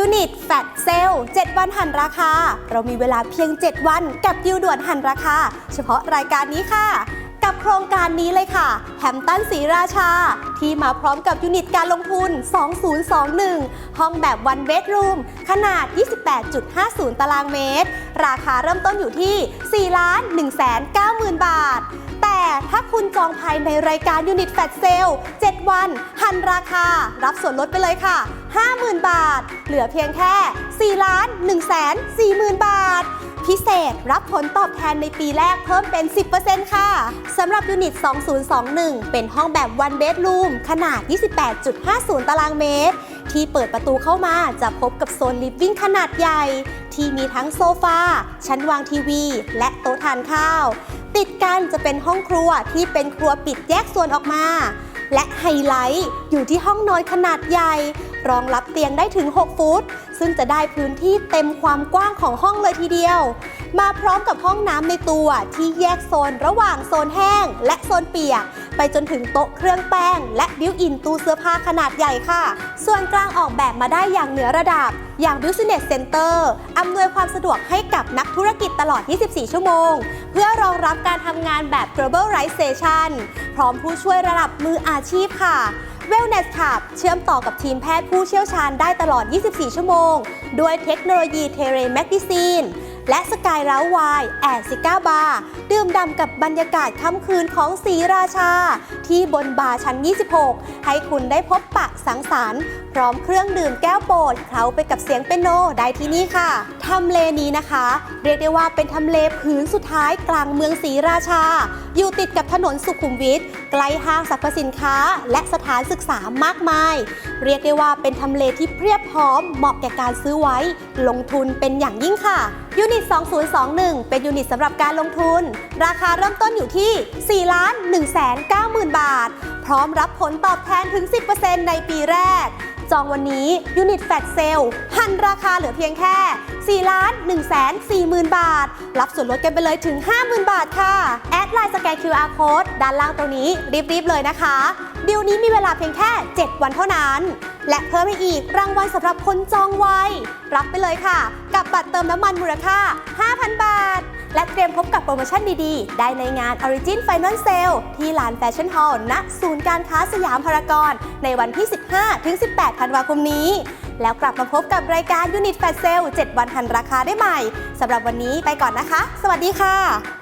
ยูนิตแฟตเซล7วันหันราคา เรามีเวลาเพียง 7 วันกับดิวด่วนหันราคา เฉพาะรายการนี้ค่ะ กับโครงการนี้เลยค่ะ แฮมตันสีราชา ที่มาพร้อมกับยูนิตการลงทุน 2021 ห้องแบบวันเบดรูม ขนาด 28.50 ตารางเมตร ราคาเริ่มต้นอยู่ที่4ล้าน1 9 0 0 0 0 บาทแต่ถ้าคุณจองภายในรายการยูนิตแฟตเซล7วัน หันราคา รับส่วนลดไปเลยค่ะ 50,000 บาท เหลือเพียงแค่ 4 ล้าน1 4 0 0 0 0 บาท พิเศษรับผลตอบแทนในปีแรกเพิ่มเป็น 10%ค่ะ สำหรับยูนิต 2021 เป็นห้องแบบ one bedroom ขนาด 28.50 ตารางเมตร ที่เปิดประตูเข้ามาจะพบกับโซนลิฟวิ่งขนาดใหญ่ ที่มีทั้งโซฟา ชั้นวางทีวี และโต๊ะทานข้าว ติดกันจะเป็นห้องครัวที่เป็นครัวปิดแยกส่วนออกมาและไฮไลท์อยู่ที่ห้องนอนขนาดใหญ่ รองรับเตียงได้ถึง 6 ฟุต ซึ่งจะได้พื้นที่เต็มความกว้างของห้องเลยทีเดียว มาพร้อมกับห้องน้ำในตัวที่แยกโซนระหว่างโซนแห้ง และโซนเปียก ไปจนถึงโต๊ะเครื่องแป้ง และบิวอินตู้เสื้อผ้าขนาดใหญ่ค่ะ ส่วนกลางออกแบบมาได้อย่างเหนือระดับอย่าง Business Center อำนวยความสะดวกให้กับนักธุรกิจตลอด 24 ชั่วโมง เพื่อรองรับการทำงานแบบ globalization พร้อมผู้ช่วยระดับมืออาชีพค่ะ Wellness Hub เชื่อมต่อกับทีมแพทย์ผู้เชี่ยวชาญได้ตลอด 24 ชั่วโมง ด้วยเทคโนโลยีเทเลเมดิซีนและสกายร้าวไวน์แอดซิก้าบาร์ดื่มด่ำกับบรรยากาศค่ำคืนของสีราชา ที่บนบาร์ชั้น 26 ให้คุณได้พบปะสังสรรค์ พร้อมเครื่องดื่มแก้วโปรดเคล้าไปกับเสียงเปียโนได้ที่นี่ค่ะทำเลนี้นะคะ เรียกได้ว่าเป็นทำเลผืนสุดท้ายกลางเมืองศรีราชา อยู่ติดกับถนนสุขุมวิทใกล้ห้างสรรพสินค้า และสถานศึกษามากมาย เรียกได้ว่าเป็นทำเลที่เพียบพร้อมเหมาะแก่การซื้อไว้ ลงทุนเป็นอย่างยิ่งค่ะยูนิต 2021 เป็นยูนิตสำหรับการลงทุน ราคาเริ่มต้นอยู่ที่ 4 ล้าน1 9 0 0 0 0 บาท พร้อมรับผลตอบแทนถึง 10%ในปีแรก จองวันนี้ยูนิตแฟตเซลหันราคาเหลือเพียงแค่ 4ล้าน1 4 0 0 0 0 บาท รับส่วนลดกันไปเลยถึง 50,000 บาทค่ะ แอดไลน์สแกน QR Code ด้านล่างตรงนี้รีบๆเลยนะคะดีลนี้มีเวลาเพียงแค่ 7 วันเท่านั้น และเพิ่มให้อีกรางวัลสำหรับคนจองไวรับไปเลยค่ะ กับบัตรเติมน้ำมันมูลค่า 5,000 บาท และเตรียมพบกับโปรโมชั่นดีๆ ได้ในงาน Origin Final Sale ที่ลานแฟชั่นฮอลล์ณศูนย์การค้าสยามพารากอนในวันที่ 15-18 ธันวาคมนี้ แล้วกลับมาพบกับรายการ Unit Flash Sale 7วันหันราคาได้ใหม่สำหรับวันนี้ไปก่อนนะคะ สวัสดีค่ะ